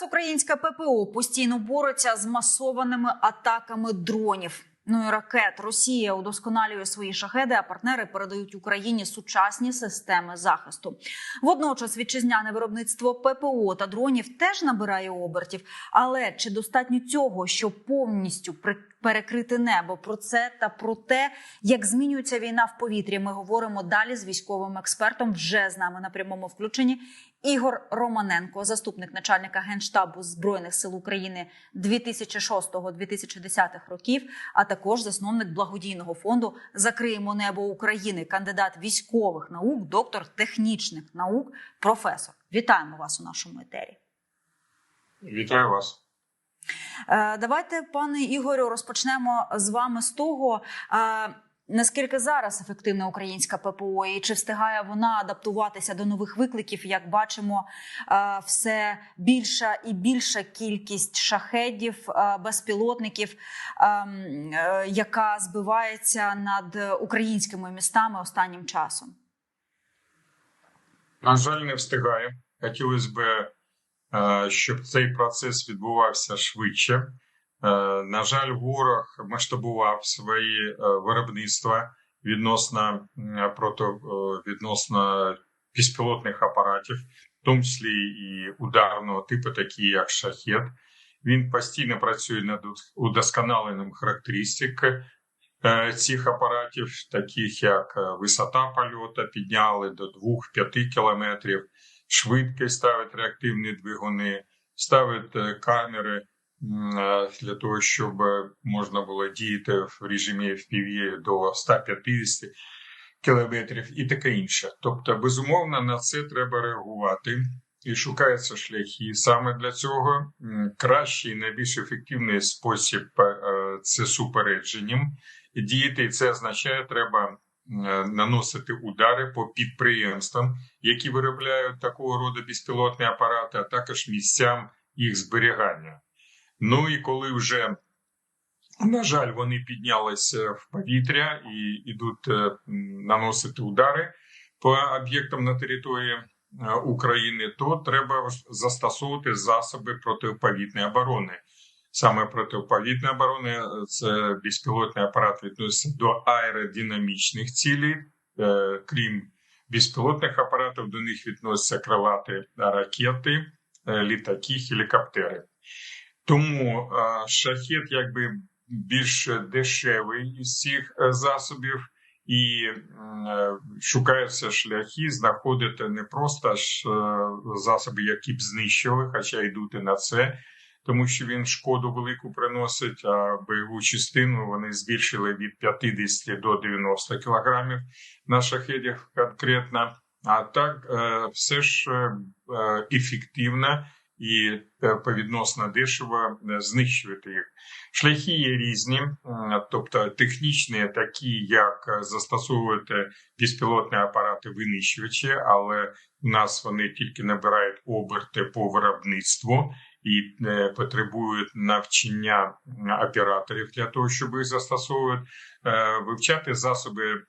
Зараз українське ППО постійно бореться з масованими атаками дронів. Ну і ракет Росія удосконалює свої шахеди, а партнери передають Україні сучасні системи захисту. Водночас вітчизняне виробництво ППО та дронів теж набирає обертів. Але чи достатньо цього, щоб повністю перекрити небо? Про це та про те, як змінюється війна в повітрі. Ми говоримо далі з військовим експертом. Вже з нами на прямому включенні Ігор Романенко, заступник начальника генштабу збройних сил України 2006-2010 років, а також засновник благодійного фонду Закриємо небо України, кандидат військових наук, доктор технічних наук, професор. Вітаємо вас у нашому етері. Вітаю вас. Е, давайте, пане Ігорю, розпочнемо з вами з того. Наскільки зараз ефективна українська ППО, і чи встигає вона адаптуватися до нових викликів? Як бачимо, е, все більша і більша кількість шахедів, е, безпілотників, ем, е, яка збивається над українськими містами останнім часом? На жаль, не встигає. Хотілося б, щоб цей процес відбувався швидше. Е, На жаль, ворог масштабував свої е, виробництва відносно м, проти е, відносно безпілотних апаратів, в тому числі і ударного типу, такі як шахет. Він постійно працює над удосконаленням характеристик е, цих апаратів, таких як е, висота польоту, підняли до 2-5 кілометрів, швидкість ставить реактивні двигуни, ставить е, камери е, для того, щоб е, можна було діяти в режимі FPV до 150 кілометрів і таке інше. Тобто, безумовно, на це треба реагувати. І шукаються шляхи саме для цього. Кращий найбільш ефективний спосіб е, це супередженням діяти. І це означає, треба е, наносити удари по підприємствам, які виробляють такого роду безпілотні апарати, а також місцям їх зберігання. Ну і коли вже на жаль, вони піднялися в повітря і йдуть е, наносити удари по об'єктам на території е, України, то треба застосовувати засоби протиповітряної оборони. Саме протиповітряної оборони е, це безпілотний апарат відноситься до аеродинамічних цілей, Е, крім безпілотних апаратів, до них відносяться крилаті ракети, е, літаки, гелікоптери. Тому е, шахет якби більш дешевий із цих е, засобів, і е, шукаються шляхи знаходити не просто ж засоби, які б знищили, хоча йдуть і на це, тому що він шкоду велику приносить. А бойову частину вони збільшили від 50 до 90 кілограмів на шахедах конкретно. А так все ж ефективно і е, повідносно дешево е, знищувати їх. Шляхи є різні, тобто технічні, такі як е, застосовувати безпілотні апарати винищувачі, але у нас вони тільки набирають оберти по виробництву і потребують навчання операторів для того, щоб їх застосовувати, вивчати засоби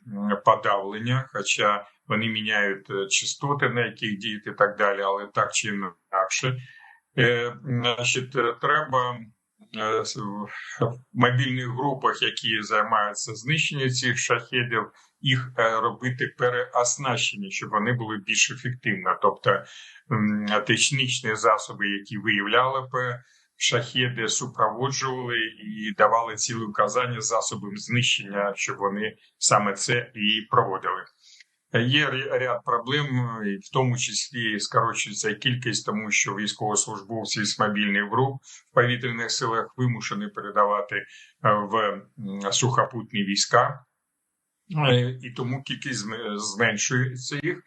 подавлення, хоча вони міняють частоти, на яких діють і так далі, але так чи інакше. Е, Значить, треба е, в мобільних групах, які займаються знищенням цих шахедів, їх е, робити переоснащені, щоб вони були більш ефективні. Тобто технічні засоби, які виявляли пе- шахеди, супроводжували і давали цілі указання засобам знищення, щоб вони саме це і проводили. Є ряд проблем, і в тому числі скорочується кількість, тому що військовослужбовці з мобільних груп в повітряних силах вимушені передавати е, в сухопутні війська, Е, і тому кількість зменшується їх.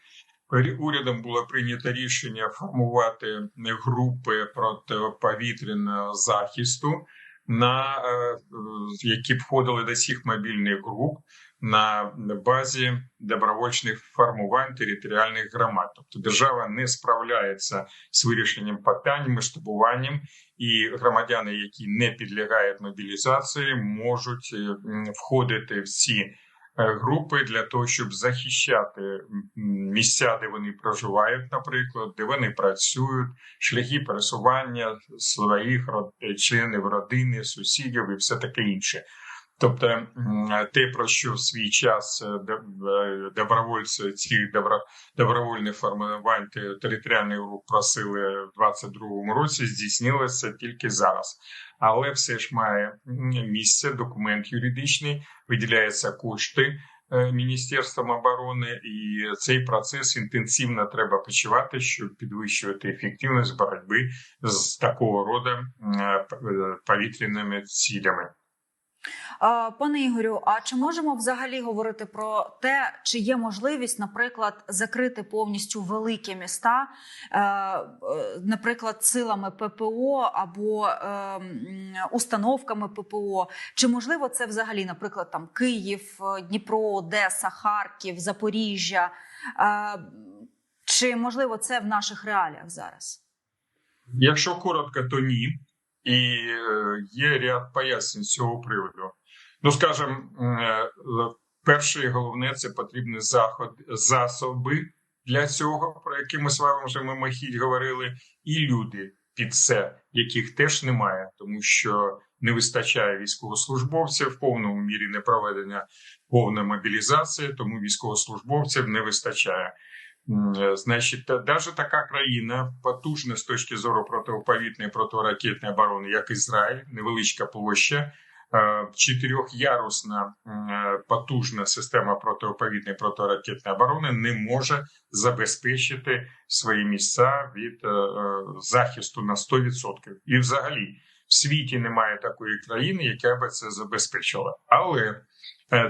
Урядом було прийнято рішення формувати групи протиповітряного захисту, на е, е, які входили до цих мобільних груп на базі добровольчих формувань територіальних громад. Тобто держава не справляється з вирішенням питань, масштабуванням, і громадяни, які не підлягають мобілізації, можуть е, входити в ці групи для того, щоб захищати місця, де вони проживають, наприклад, де вони працюють, шляхи пересування своїх членів родини, сусідів і все таке інше. Тобто те, про що в свій час е, е, добровольці ці добро, добровольних формувань те- територіальних груп просили в 22-му році, здійснилося тільки зараз. Але все ж має місце документ юридичний, виділяються кошти е, Міністерством оборони, і цей процес інтенсивно треба почувати, щоб підвищувати ефективність боротьби з такого роду повітряними цілями. Пане Ігорю, а чи можемо взагалі говорити про те, чи є можливість, наприклад, закрити повністю великі міста, е, е, наприклад, силами ППО або е, установками ППО? Чи можливо це взагалі, наприклад, там Київ, Дніпро, Одеса, Харків, Запоріжжя? Чи можливо це в наших реаліях зараз? Якщо коротко, то ні. І е, є ряд пояснень з цього приводу. Ну, скажімо, е, перше і головне це потрібні заход, засоби для цього, про які ми з вами вже мимохідь говорили, і люди під це, яких теж немає, тому що не вистачає військовослужбовців, в повному мірі не проведення повна мобілізація, тому військовослужбовців не вистачає. Е, Значить, даже така країна потужна з точки зору протиповітної протиракетної оборони, як Ізраїль, невеличка площа, е, чотирьохярусна е, потужна система протиповітної протиракетної оборони не може забезпечити свої місця від захисту на 100%. І взагалі в світі немає такої країни, яка би це забезпечила. Але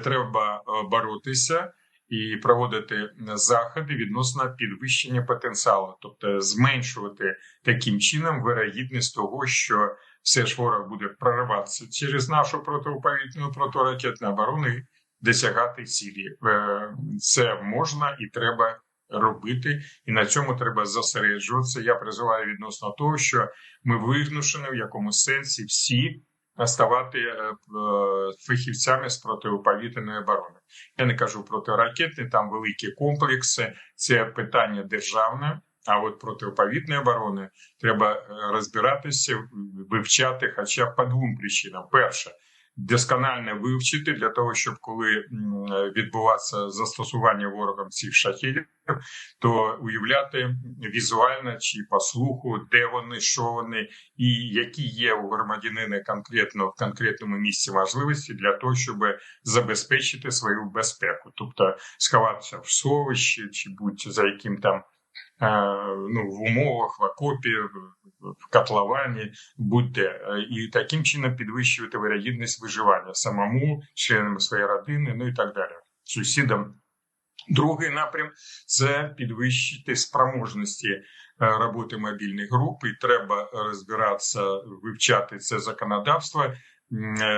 треба боротися і проводити заходи відносно підвищення потенціалу, тобто зменшувати таким чином вирогідність того, що все ж ворог буде прориватися через нашу протиповітряну протиракетну оборону і досягати цілі. Е, Це можна і треба робити, і на цьому треба зосереджуватися. Я призиваю відносно того, що ми вигнушені в якомусь сенсі всі ставати е, е, фахівцями з протиповітряної оборони. Я не кажу про ракети, там великі комплекси, це питання державне. А от протиповітної оборони треба е, розбиратися, вивчати, хоча б по двом причинам: перше, досконально вивчити для того, щоб коли відбувається застосування ворогом цих шахідів, то уявляти візуально чи по слуху, де вони, що вони, і які є у громадянина конкретно в конкретному місці можливості для того, щоб забезпечити свою безпеку, тобто сховатися в сховищі чи будь за яким там. Ну, в умовах, в окопі, в- котловані, будь-де. І таким чином підвищувати вирогідність виживання самому, членам своєї родини, ну і так далі, сусідам. Другий напрям це підвищити спроможності е, роботи мобільних груп, і треба розбиратися, вивчати це законодавство. е,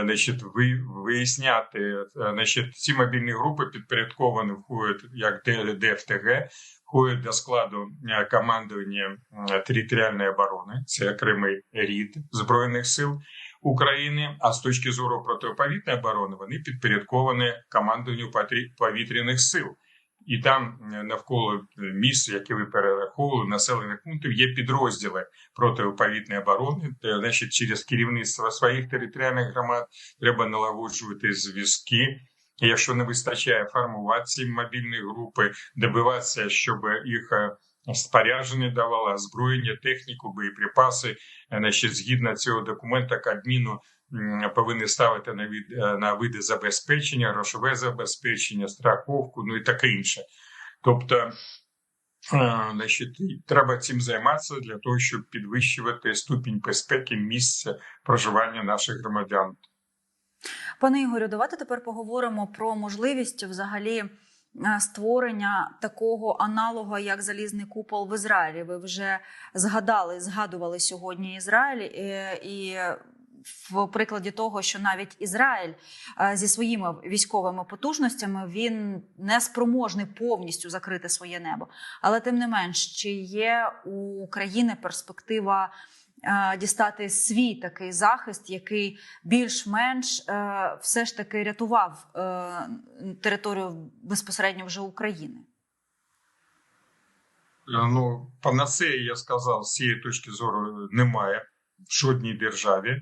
Значить, ви виясняти, е, значить, ці мобільні групи підпорядковані входять як ДФТГ, входять до складу е, командування територіальної оборони, це окремий рід збройних сил України. А з точки зору протиповітряної оборони вони підпорядковані командуванню повітряних сил. І там е, навколо місць, які ви перераховували, населених пунктів, є підрозділи протиповітної оборони. Де, значить, через керівництво своїх територіальних громад треба налагоджувати зв'язки. Якщо не вистачає формувати мобільні групи, добиватися, щоб їх е, спорядження давало, озброєння, техніку, боєприпаси, Е, значить, згідно цього документа Кабміну повинні ставити на від е, на види забезпечення, грошове забезпечення, страховку, ну і таке інше. Тобто, значить, треба цим займатися для того, щоб підвищувати ступінь безпеки місця проживання наших громадян. Пане Ігорю, давайте тепер поговоримо про можливість взагалі е, створення такого аналога, як залізний купол в Ізраїлі. Ви вже згадали, згадували сьогодні Ізраїль і. В прикладі того, що навіть Ізраїль е, зі своїми військовими потужностями він не спроможний повністю закрити своє небо. Але тим не менш, чи є у країни перспектива дістати свій такий захист, який більш-менш е, все ж таки рятував е, територію безпосередньо вже України? Ну, панацеї, я сказав, з цієї точки зору немає в жодній державі.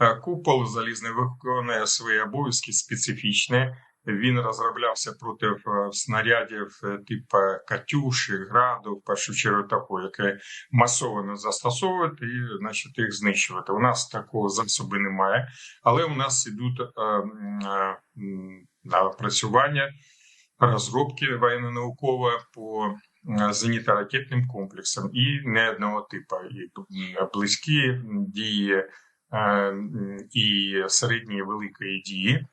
Е, Купол залізний виконує свої обов'язки специфічні. Він розроблявся проти е, снарядів е, типу Катюші, граду, в першу чергу такого, яке масово застосовують і значить, їх знищувати. У нас такого засобу немає, але у нас ідуть е, е, напрацювання, розробки воєнно-наукові по зенітно-ракетним комплексам і не одного типу. І близькі дії і середні і великої дії.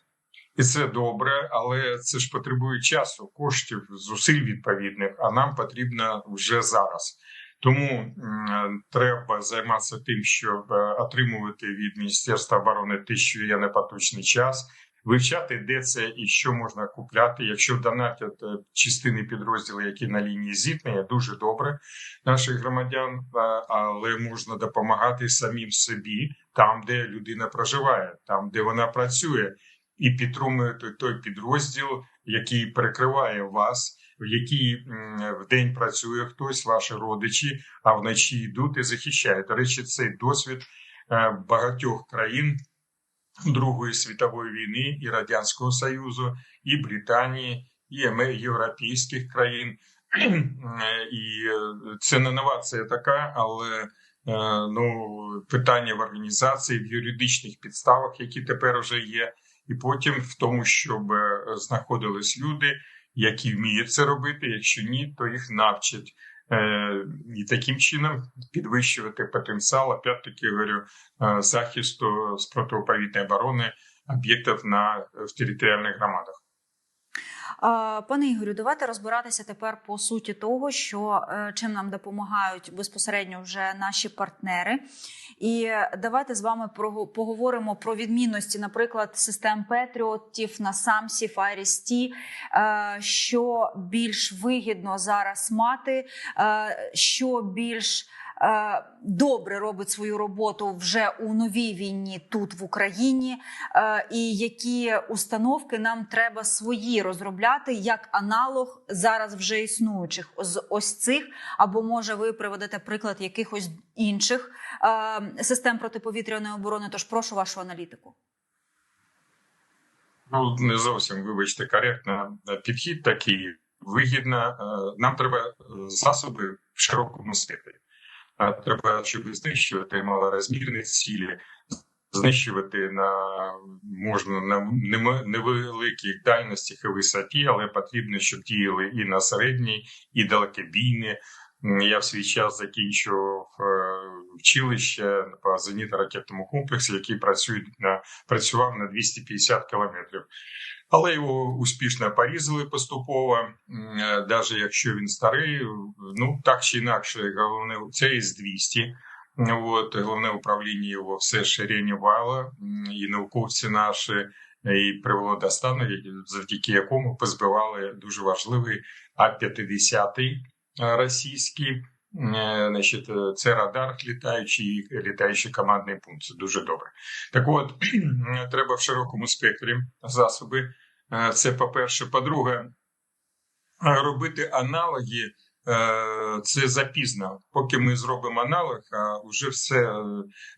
І це добре, але це ж потребує часу, коштів, зусиль відповідних, а нам потрібно вже зараз. Тому треба займатися тим, щоб е, отримувати від Міністерства оборони те, що є на поточний час, вивчати, де це і що можна купляти. Якщо донатять е, частини підрозділів, які на лінії зіткнення, дуже добре наших громадян, е, але можна допомагати самим собі там, де людина проживає, там де вона працює і підтримує той, підрозділ, який перекриває вас, в який в день працює хтось, ваші родичі, а вночі йдуть і захищають. До речі, цей досвід е, багатьох країн Другої світової війни і Радянського Союзу, і Британії, і європейських країн. І е, це не новація така, але е, ну питання в організації, в юридичних підставах, які тепер вже є, і потім в тому, щоб е, знаходились люди, які вміють це робити. Якщо ні, то їх навчать. Е, І таким чином підвищувати потенціал, опять-таки говорю, е, захисту з протиповітної оборони об'єктів на в територіальних громадах. Пане Ігорю, давайте розбиратися тепер по суті того, що е, чим нам допомагають безпосередньо вже наші партнери. І давайте з вами поговоримо про відмінності, наприклад, систем Петріотів, Насамсів, Айрісті, що більш вигідно зараз мати, е, що більш е, добре робить свою роботу вже у новій війні тут в Україні, е, і які установки нам треба свої розробляти як аналог зараз вже існуючих з ось цих, або може ви приведете приклад якихось інших е, систем протиповітряної оборони. Тож прошу вашу аналітику. Ну не зовсім вибачте коректно. Підхід такий вигідно. Е, Нам треба е, засоби в широкому спектрі. Треба, щоб знищувати малорозмірні цілі, знищувати на можна на невеликих дальностях і висоті, але потрібно, щоб діяли і на середній, і далекобійні. Я в свій час закінчував е, училище по зенітно-ракетному комплексі, який працює працював на 250 кілометрів. Але його успішно порізали поступово, навіть якщо він старий, ну так чи інакше, головне це із 200. От головне управління його все ще реанімувало, і науковці наші і привело до стану, завдяки якому позбивали дуже важливий А-50 російський. Е, Значить, е, це радар літаючий, і літаючий командний пункт. Це дуже добре. Так от треба в широкому спектрі засоби. Е, Це по-перше. По-друге, е, робити аналоги е, це запізно. Поки ми зробимо аналог, а вже все е,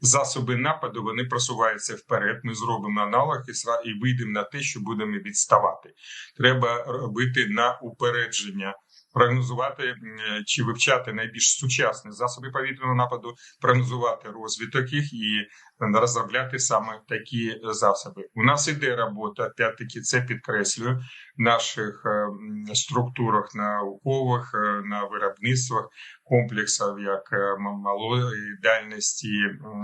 засоби нападу вони просуваються вперед. Ми зробимо аналог і і вийдемо на те, що будемо відставати. Треба робити на упередження. Прогнозувати е, чи вивчати найбільш сучасні засоби повітряного нападу, прогнозувати розвиток їх і розробляти саме такі засоби. У нас іде робота, опять-таки це підкреслюю наших е, структурах наукових, е, на виробництвах комплексів, як е, малої дальності, м,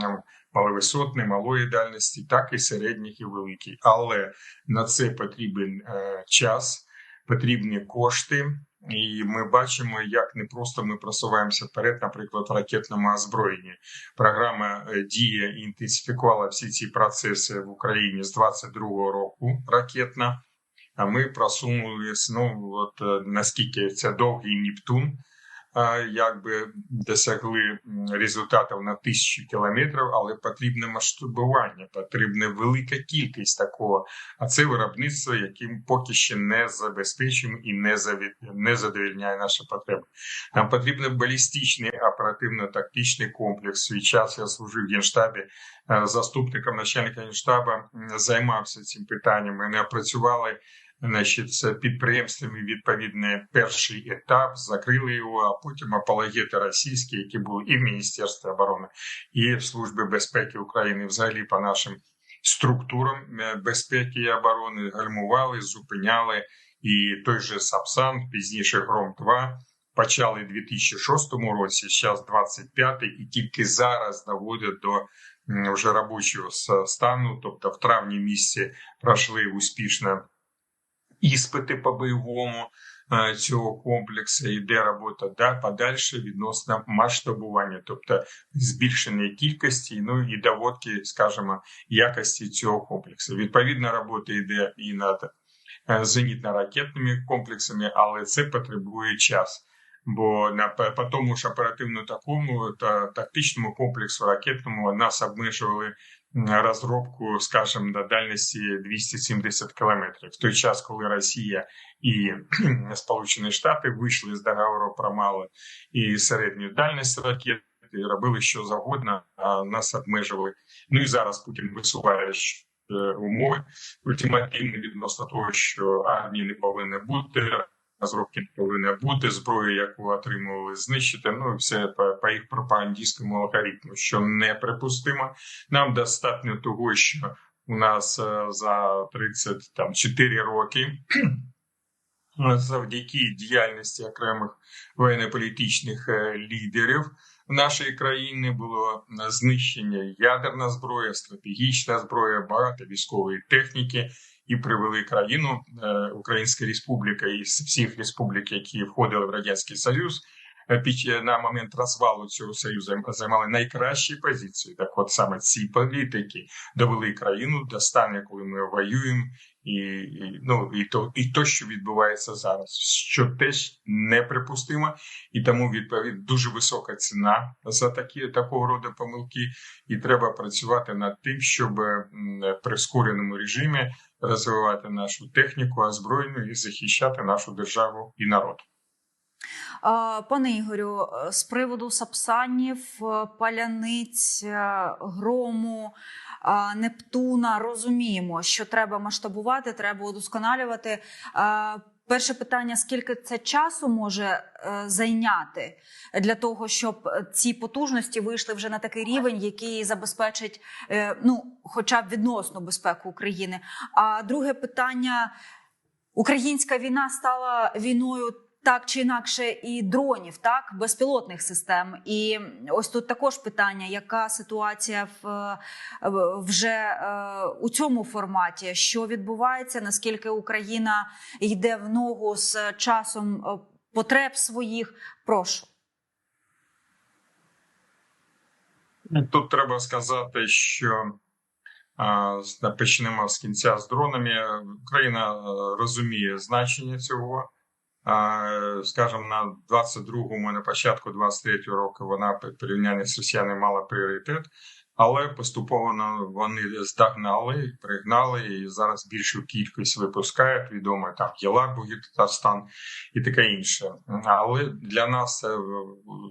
маловисотної, малої дальності, так і середніх і великих. Але на це потрібен е, час, потрібні кошти. І ми бачимо, як не просто ми просуваємося вперед, наприклад, в ракетному озброєнні. Програма е, дія інтенсифікувала всі ці процеси в Україні з 22-го року ракетна. А ми просунулися, ну от е, наскільки це довгий Нептун, якби досягли результатів на тисячу кілометрів, але потрібне масштабування, потрібна велика кількість такого. А це виробництво, яким поки ще не забезпечуємо і не завід... не задовільняє наші потреби. Нам потрібен балістичний оперативно-тактичний комплекс. Свій час я служив в генштабі заступником начальника генштабу, займався цим питанням. Ми не опрацювали значить, з підприємствами відповідний перший етап, закрили його, а потім апологети російські, які були і в Міністерстві оборони, і в Службі безпеки України, взагалі по нашим структурам безпеки і оборони гальмували, зупиняли. І той же Сапсан, пізніше Гром 2 почали у 2006 році, зараз 25 і тільки зараз доводять до вже робочого стану. Тобто, в травні місяці пройшли успішно іспити по бойовому цього комплексу. Йде робота да, подальше відносно масштабування, тобто збільшення кількості, ну і доводки, скажімо, якості цього комплексу. Відповідна робота йде і над зенітно-ракетними комплексами, але це потребує час. Бо на по тому ж оперативно такому та тактичному комплексу ракетному нас обмежували розробку, скажімо, на дальності 270 кілометрів. В той час, коли Росія і Сполучені Штати вийшли з договору про малу і середню дальність ракет, і робили що завгодно, а нас обмежували. Ну і зараз Путін висуває умови ультимативні відносно того, що армії не повинні бути не повинна бути зброю, яку отримували знищити. Ну і все по, по їх пропагандистському алгоритму, що неприпустимо. Нам достатньо того, що у нас е, за 34 роки. Завдяки діяльності окремих воєнно-політичних е, лідерів нашої країни було знищення ядерна зброя, стратегічна зброя, багато військової техніки, і привели країну е, Українська Республіка і всіх республік, які входили в радянський союз. Е, під е, на момент розвалу цього союзу займали найкращі позиції. Так, от саме ці політики довели країну до стану, коли ми воюємо, і, і ну і то, і то, що відбувається зараз, що теж неприпустимо, і тому відповідь дуже висока ціна за такі такого роду помилки, і треба працювати над тим, щоб в прискореному режимі розвивати нашу техніку озброєнну і захищати нашу державу і народ. Пане Ігорю, з приводу сапсанів, паляниць, грому, Нептуна розуміємо, що треба масштабувати, треба удосконалювати. Перше питання: скільки це часу може е, зайняти для того, щоб ці потужності вийшли вже на такий рівень, який забезпечить е, ну, хоча б відносну безпеку України? А друге питання: українська війна стала війною так чи інакше і дронів, так безпілотних систем. І ось тут також питання: яка ситуація в вже е, у цьому форматі? Що відбувається? Наскільки Україна йде в ногу з часом е, потреб своїх? Прошу. Тут треба сказати, що почнемо з кінця з дронами. Україна е, розуміє значення цього скажімо, на 22-му, на початку 23-го року вона порівняння з росіянами мала пріоритет, але поступово вони здогнали, пригнали і зараз більшу кількість випускають. Відомо там Єларбуги, Татарстан і таке інше. Але для нас е,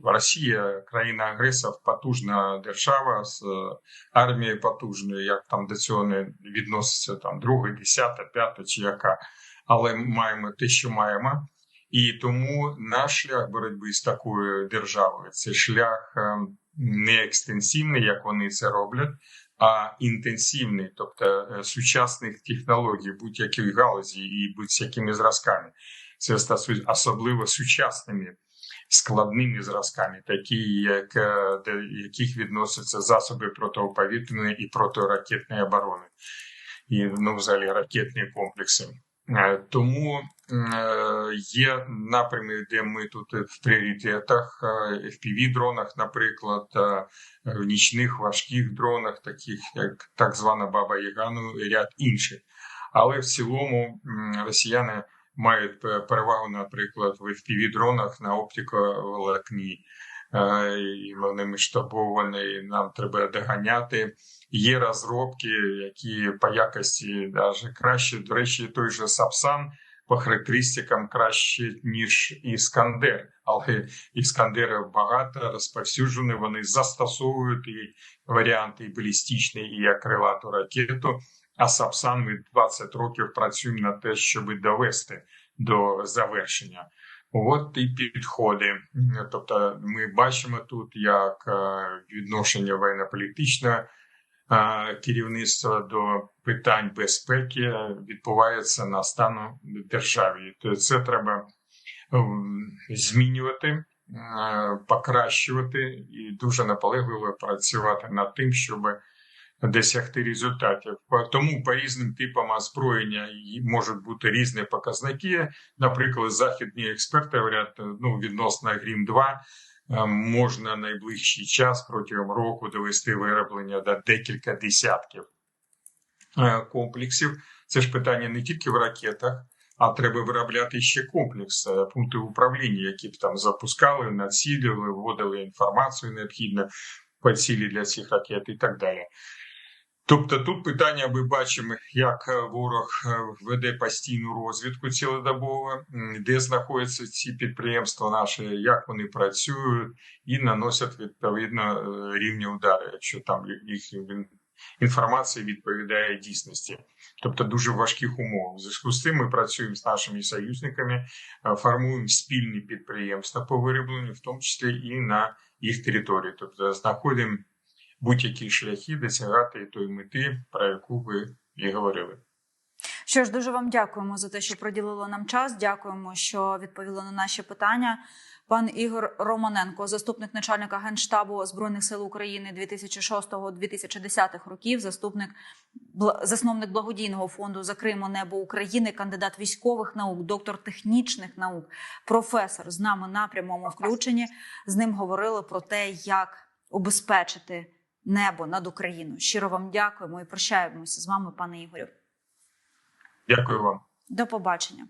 Росія країна агресор, потужна держава з е, армією потужною, як там до цього не відноситься там друга, десята, п'ята чи яка. Але маємо те, що маємо. І тому наш шлях боротьби з такою державою це шлях е, не екстенсивний, як вони це роблять, а інтенсивний, тобто е, сучасних технологій, будь-якій галузі і будь-якими зразками. Це стосується особливо сучасними складними зразками, такі, як е, до яких відносяться засоби протиповітряної і протиракетної оборони, і ну, взагалі ракетні комплекси. Е, тому е, є напрями, де ми тут в пріоритетах, е, fpv дронах, наприклад, в нічних важких дронах, таких як так звана Баба Ягану і ряд інших. Але в цілому росіяни мають перевагу, наприклад, в FPV-дронах на оптиковолокні. І вони масштабовані, нам треба доганяти. Є розробки, які по якості навіть краще. До речі, той же Сапсан по характеристикам краще, ніж Іскандер. Але Іскандерів багато розповсюджені, вони застосовують і варіанти і балістичні, і як крилату ракету. А Сапсан ми 20 років працюємо на те, щоб довести до завершення. От і підходи. Тобто, ми бачимо тут як е, відношення воєнно-політичного е, керівництва до питань безпеки відбувається на стану державі. То це треба ем, змінювати, покращувати і дуже наполегливо працювати над тим, щоб досягти результатів. Тому по різним типам озброєння можуть бути різні показники. Наприклад, західні експерти говорять, ну відносно Грім 2 е, можна найближчий час протягом року довести вироблення до декілька десятків е, комплексів. Це ж питання не тільки в ракетах. А треба виробляти ще комплекс е, пункти управління, які б там запускали, націлювали, вводили інформацію необхідну по цілі для цих ракет і так далі. Тобто тут питання ми бачимо, як е, ворог е, веде постійну розвідку цілодобово, де знаходяться ці підприємства наші, як вони працюють і наносять відповідно е, рівні удари, якщо там їх інформація відповідає дійсності. Тобто дуже важких умов. В зв'язку з цим ми працюємо з нашими союзниками, формуємо спільні підприємства по виробленню, в тому числі і на їх території. Тобто знаходимо будь-які шляхи досягати тої мети, про яку ви і говорили. Що ж, дуже вам дякуємо за те, що приділили нам час. Дякуємо, що відповіли на наші питання. Пан Ігор Романенко, заступник начальника генштабу збройних сил України 2006-2010 років, заступник засновник благодійного фонду Закримо небо України, кандидат військових наук, доктор технічних наук, професор з нами на прямому включенні. З ним говорили про те, як убезпечити небо над Україною. Щиро вам дякуємо і прощаємося з вами, пане Ігорю. Дякую вам. До побачення.